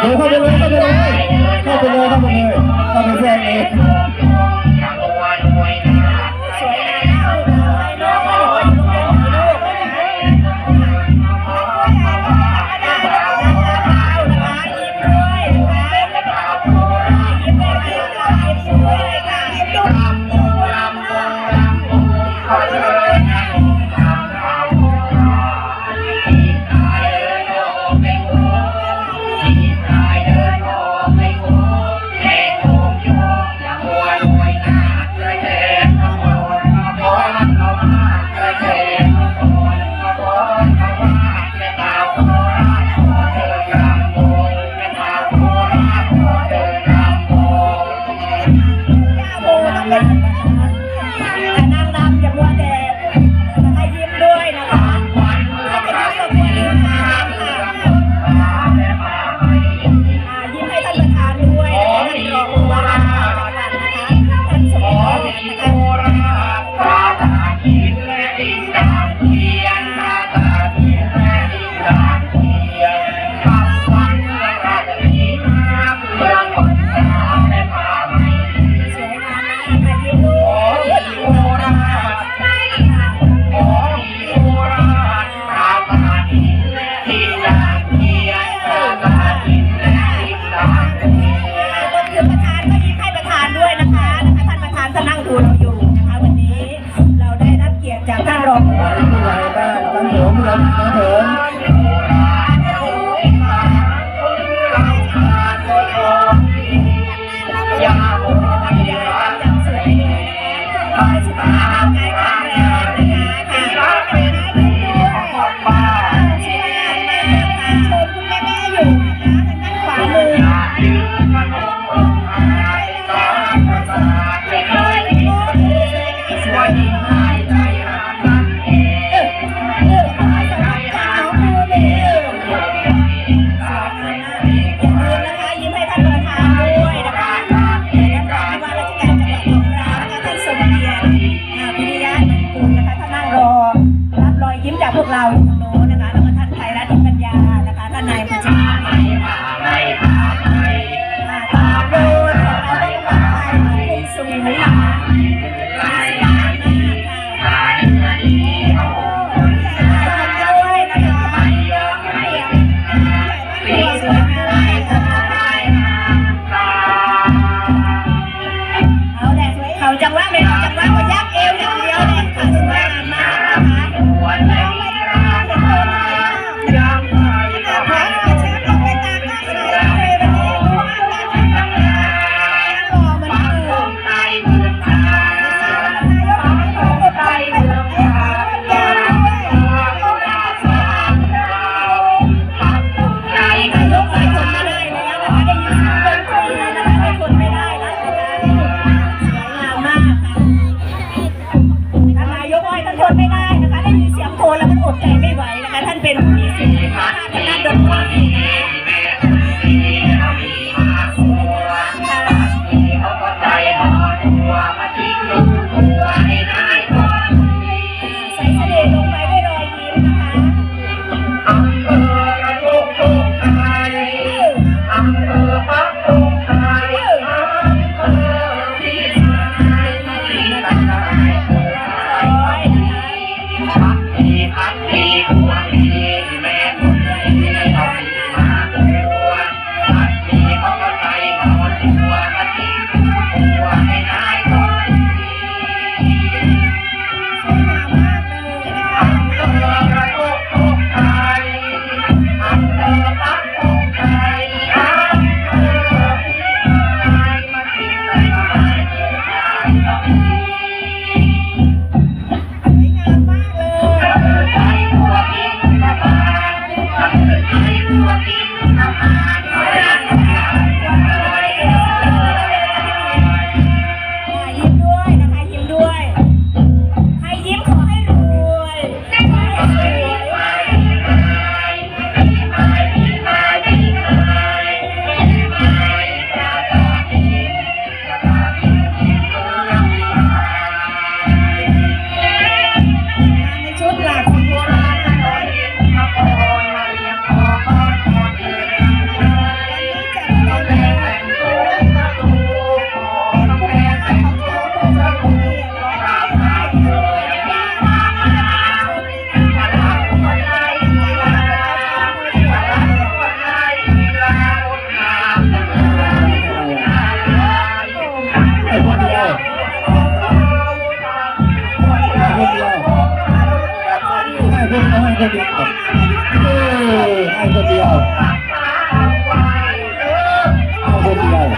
เข้าไปเลยเข้าไปเลย Thank okay. คนเดียวเออให้คนเดียวให้คนเดียว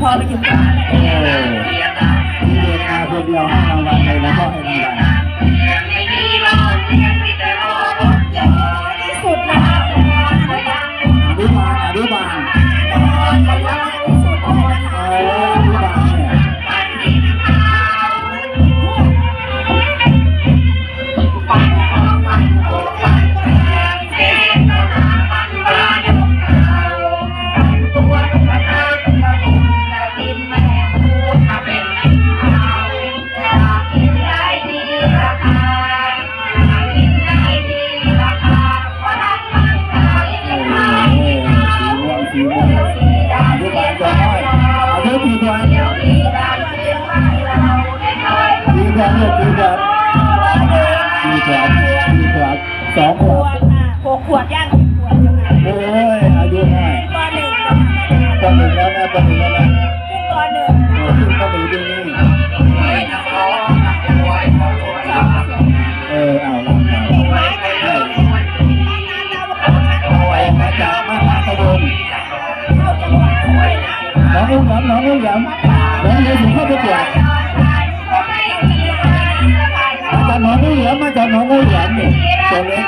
พอไปถึงร้านเออที่เดินมาคนเดียวให้รางวัลเลยแล้วก็ให้รางวัล หนึ่งแล้วนะปหนึ่งแล้วนะขึ้นปหนึ่งเออขึ้นปหนึ่งที่นี่เออเอาละเอาไปมาจากมหาสมุทรน้องอุ้มหยำน้องอุ้มหยำน้องเลยถึงเข้าไปตรวจมาจากน้องอุ้มหยำมาจากน้องอุ้มหยำเนี่ยตัวเล็ก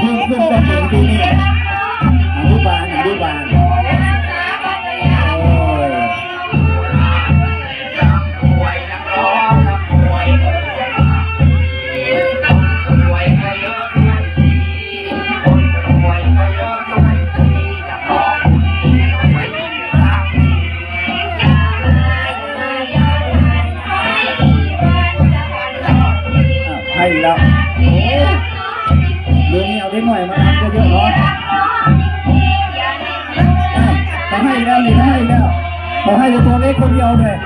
ขึ้นขึ้นปหนึ่งดีนี่ แล้วนี่เขาให้แล้วขอให้ตัวเล็กคนเดียวเลย